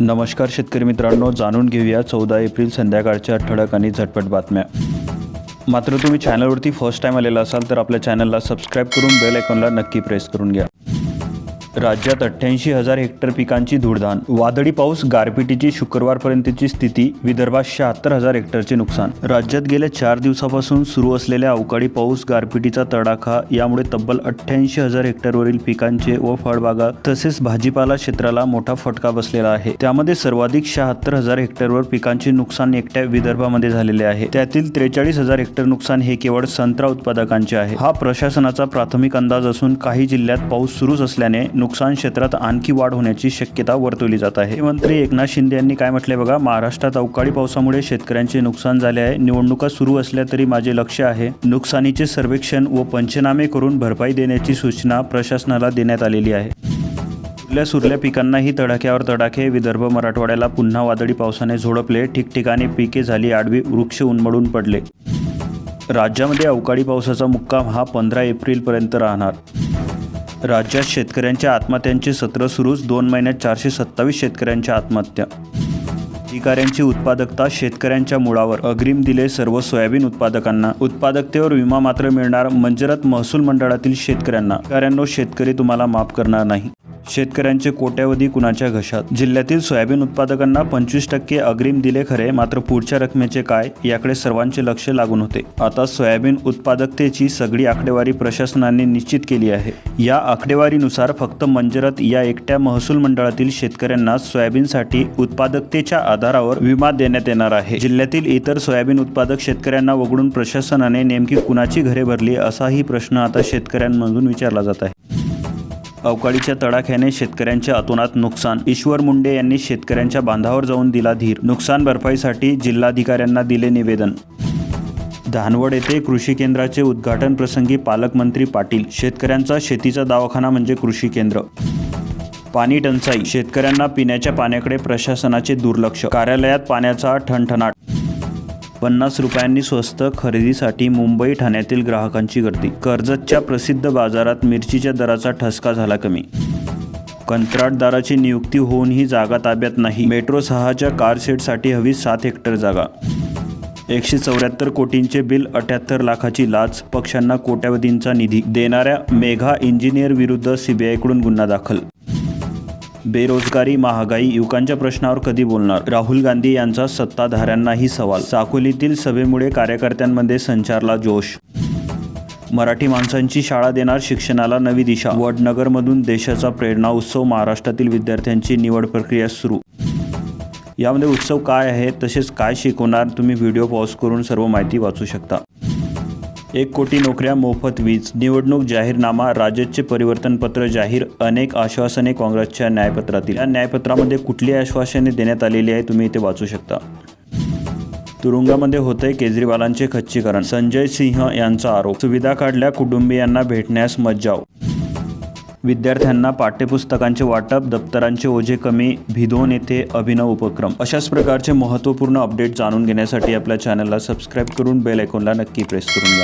नमस्कार शेतकरी मित्रांनो जाणून घेऊया चौदा एप्रिल संध्याकाळच्या ठळक आणि झटपट बातम्या. मात्र तुम्ही चॅनलवरती फर्स्ट टाईम आलेला असाल तर आपल्या चॅनलला सबस्क्राईब करून बेल आयकॉनला नक्की प्रेस करून घ्या. राज्यात अठ्ठ्याऐंशी हजार हेक्टर पिकांची धूळधान. वादळी पाऊस गारपिटीची शुक्रवारपर्यंतची स्थिती विदर्भात शहात्तर हजार हेक्टरचे नुकसान. राज्यात गेल्या चार दिवसापासून सुरू असलेल्या अवकाळी पाऊस गारपिटीचा तडाखा यामुळे तब्बल अठ्ठ्याऐंशी हजार हेक्टरवरील पिकांचे व फळबागा तसेच भाजीपाला क्षेत्राला मोठा फटका बसलेला आहे. त्यामध्ये सर्वाधिक शहात्तर हजार हेक्टरवर पिकांचे नुकसान एकट्या विदर्भामध्ये झालेले आहे. त्यातील त्रेचाळीस हजार हेक्टर नुकसान हे केवळ संत्रा उत्पादकांचे आहे. हा प्रशासनाचा प्राथमिक अंदाज असून काही जिल्ह्यात पाऊस सुरूच असल्याने नुकसान क्षेत्रात आणखी वाढ होण्याची शक्यता वर्तवली जात आहे. मंत्री एकनाथ शिंदे यांनी काय म्हटले बघा? महाराष्ट्रात अवकाळी पावसामुळे शेतकऱ्यांचे नुकसान झाले आहे. निवडणुका सुरू असल्या तरी माझे लक्ष आहे. नुकसानीचे सर्वेक्षण व पंचनामे करून भरपाई देण्याची सूचना प्रशासनाला देण्यात आलेली आहे. उरल्या सुरल्या पिकांनाही तडाख्यावर तडाखे. विदर्भ मराठवाड्याला पुन्हा वादळी पावसाने झोडपले. ठिकठिकाणी पिके झाली आडवी वृक्ष उन्मळून पडले. राज्यामध्ये अवकाळी पावसाचा मुक्काम हा पंधरा एप्रिलपर्यंत राहणार. राज्यात शेतकऱ्यांच्या आत्महत्यांचे सत्र सुरूच. दोन महिन्यात चारशे सत्तावीस शेतकऱ्यांच्या आत्महत्या. अधिकाऱ्यांची उत्पादकता शेतकऱ्यांच्या मुळावर. अग्रिम दिले सर्व सोयाबीन उत्पादकांना. उत्पादकतेवर विमा मात्र मिळणार मंजरत महसूल मंडळातील शेतकऱ्यांना. अधिकाऱ्यांनो शेतकरी तुम्हाला माफ करणार नाही. शेतकऱ्यांचे कोट्यावधी कुणाच्या घशात? जिल्ह्यातील सोयाबीन उत्पादकांना पंचवीस टक्के अग्रिम दिले खरे मात्र पुढच्या रकमेचे काय? याकडे सर्वांचे लक्ष लागून होते. आता सोयाबीन उत्पादकतेची सगळी आकडेवारी प्रशासनाने निश्चित केली आहे. या आकडेवारीनुसार फक्त मंजरत या एकट्या महसूल मंडळातील शेतकऱ्यांना सोयाबीनसाठी उत्पादकतेच्या आधारावर विमा देण्यात येणार आहे. जिल्ह्यातील इतर सोयाबीन उत्पादक शेतकऱ्यांना वगळून प्रशासनाने नेमकी कुणाची घरे भरली असाही प्रश्न आता शेतकऱ्यांमधून विचारला जात आहे. अवकाळीच्या तडाख्याने शेतकऱ्यांच्या अतोनात नुकसान. ईश्वर मुंडे यांनी शेतकऱ्यांच्या बांधावर जाऊन दिला धीर. नुकसान भरपाईसाठी जिल्हाधिकाऱ्यांना दिले निवेदन. धानवड येथे कृषी केंद्राचे उद्घाटन प्रसंगी पालकमंत्री पाटील. शेतकऱ्यांचा शेतीचा दवाखाना म्हणजे कृषी केंद्र. पाणी टंचाई. शेतकऱ्यांना पिण्याच्या पाण्याकडे प्रशासनाचे दुर्लक्ष. कार्यालयात पाण्याचा ठणठणाट पन्नास रुपयांनी स्वस्त खरेदीसाठी मुंबई ठाण्यातील ग्राहकांची गर्दी. कर्जतच्या प्रसिद्ध बाजारात मिरचीच्या दराचा ठसका झाला कमी. कंत्राटदाराची नियुक्ती होऊनही जागा ताब्यात नाही. मेट्रो सहाच्या कारशेडसाठी हवी सात हेक्टर जागा. एकशे चौऱ्याहत्तर कोटींचे बिल अठ्याहत्तर लाखाची लाच पक्षांना कोट्यावधींचा निधी देणाऱ्या मेघा इंजिनियर विरुद्ध सीबीआयकडून गुन्हा दाखल बेरोजगारी महागाई युवकांच्या प्रश्नावर कधी बोलणार? राहुल गांधी यांचा सत्ताधाऱ्यांनाही सवाल साकोलीतील सभेमुळे कार्यकर्त्यांमध्ये संचारला जोश. मराठी माणसांची शाळा देणार शिक्षणाला नवी दिशा वडनगरमधून देशाचा प्रेरणा उत्सव महाराष्ट्रातील विद्यार्थ्यांची निवड प्रक्रिया सुरू. यामध्ये उत्सव काय आहे तसेच काय शिकवणार तुम्ही व्हिडिओ पॉज करून सर्व माहिती वाचू शकता. एक कोटी नोकऱ्या मोफत वीज निवडणूक जाहीरनामा राजदचे परिवर्तनपत्र जाहीर अनेक आश्वासने काँग्रेसच्या न्यायपत्रातील. या न्यायपत्रामध्ये कुठली आश्वासने देण्यात आलेली आहे तुम्ही इथे वाचू शकता. तुरुंगामध्ये होते केजरीवालांचे खच्चीकरण. संजय सिंह यांचा आरोप. सुविधा काढल्या कुटुंबियांना भेटण्यास मज्जाव. विद्यार्थ्यांना पाठ्यपुस्तकांचे वाटप दप्तरांचे ओझे कमी भिदोन येथे अभिनव उपक्रम. अशाच प्रकारचे महत्त्वपूर्ण अपडेट जाणून घेण्यासाठी आपल्या चॅनलला सबस्क्राईब करून बेल आयकॉनला नक्की प्रेस करून घ्या.